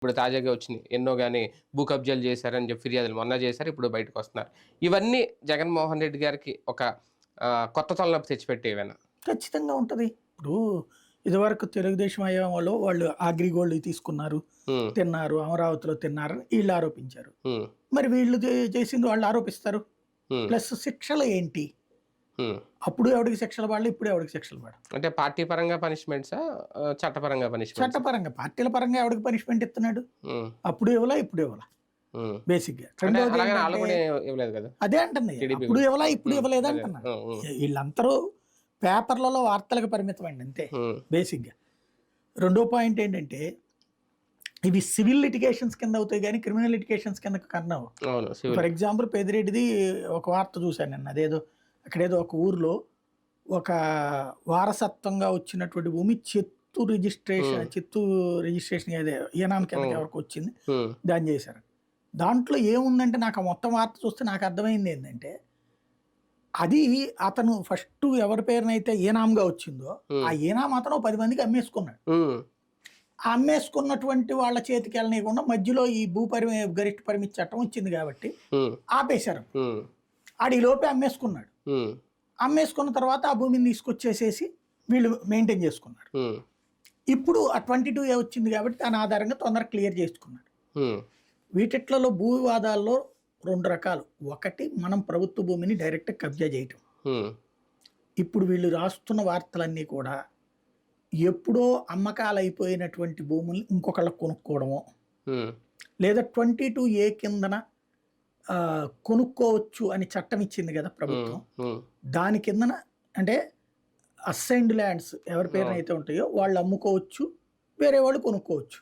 ఇప్పుడు తాజాగా వచ్చినాయి ఎన్నో కానీ భూ కబ్జాలు చేశారని చెప్పి ఫిర్యాదులు మొన్న చేశారు ఇప్పుడు బయటకు వస్తున్నారు. ఇవన్నీ జగన్మోహన్ రెడ్డి గారికి ఒక కొత్త తలనొప్పి తెచ్చిపెట్టేవేనా ఖచ్చితంగా ఉంటుంది. ఇప్పుడు ఇదివరకు తెలుగుదేశం అయ్యేవాళ్ళు వాళ్ళు అగ్రిగోల్డ్ తీసుకున్నారు ఉమ్, తిన్నారు అమరావతిలో తిన్నారని వీళ్ళు ఆరోపించారు. మరి వీళ్ళు చేసింది వాళ్ళు ఆరోపిస్తారు. ప్లస్ శిక్షలు ఏంటి. అప్పుడు ఎవరికి శిక్షలు పడాలి ఇప్పుడు ఎవరికి శిక్షలు పడాలి. అంటే పార్టీ పరంగా పనిష్మెంట్సా? చట్టపరంగా పనిష్మెంట్స్? చట్టపరంగా పార్టీల పరంగా ఎవరికి పనిష్మెంట్ ఇస్తున్నాడు? అప్పుడు ఇవ్వలా ఇప్పుడు ఇవ్వలా. బేసిక్గా అదే అంటుంది TDP అప్పుడు ఇవ్వలా ఇప్పుడు ఇవ్వలేదు ఉమ్, వీళ్ళందరూ పేపర్లలో వార్తలకు పరిమితం అండి అంతే. బేసిక్గా. రెండో పాయింట్ ఏంటంటే ఇవి సివిల్ లిటిగేషన్స్ కింద అవుతాయి కానీ క్రిమినల్ లిటిగేషన్స్ కింద కన్నా అవును సివిల్. ఫర్ ఎగ్జాంపుల్ పెదిరెడ్డిది ఒక వార్త చూశాను నేను అదేదో అక్కడేదో ఒక ఊర్లో ఒక వారసత్వంగా వచ్చినటువంటి భూమి చిత్తు రిజిస్ట్రేషన్ చిత్తు రిజిస్ట్రేషన్ అదే కిందకి ఎవరికి వచ్చింది. దాన్ని చేశారు. దాంట్లో ఏముందంటే నాకు ఆ మొత్తం వార్త చూస్తే నాకు అర్థమైంది ఏంటంటే అది అతను ఫస్ట్ ఎవరి పేరునైతే ఈనాంగా వచ్చిందో. ఆ ఈనాం అతను పది మందికి అమ్మేసుకున్నాడు. అమ్మేసుకున్నటువంటి వాళ్ళ చేతికి వెళ్ళనీయకుండా మధ్యలో ఈ భూ పరిమి గరిష్ట పరిమితి చట్టం వచ్చింది కాబట్టి ఆపేశారు. ఆడి లోపే అమ్మేసుకున్నాడు. అమ్మేసుకున్న తర్వాత ఆ భూమిని తీసుకొచ్చేసేసి వీళ్ళు మెయింటైన్ చేసుకున్నారు ఉమ్, ఇప్పుడు ఆ ట్వంటీ టూ ఏ వచ్చింది కాబట్టి దాని ఆధారంగా తొందరగా క్లియర్ చేసుకున్నాడు. వీటిట్లలో భూ వివాదాల్లో రెండు రకాలు. ఒకటి మనం ప్రభుత్వ భూమిని డైరెక్ట్ కబ్జా చేయటం. ఇప్పుడు వీళ్ళు రాస్తున్న వార్తలన్నీ కూడా ఎప్పుడో అమ్మకాలు అయిపోయినటువంటి భూముల్ని ఇంకొకళ్ళకి కొనుక్కోవడమో లేదా ట్వంటీ టూ ఏ కిందన కొనుక్కోవచ్చు అని చట్టం ఇచ్చింది కదా ప్రభుత్వం. దాని కిందన అంటే అసైన్డ్ ల్యాండ్స్ ఎవరి పేరున అయితే ఉంటాయో వాళ్ళు అమ్ముకోవచ్చు వేరే వాళ్ళు కొనుక్కోవచ్చు.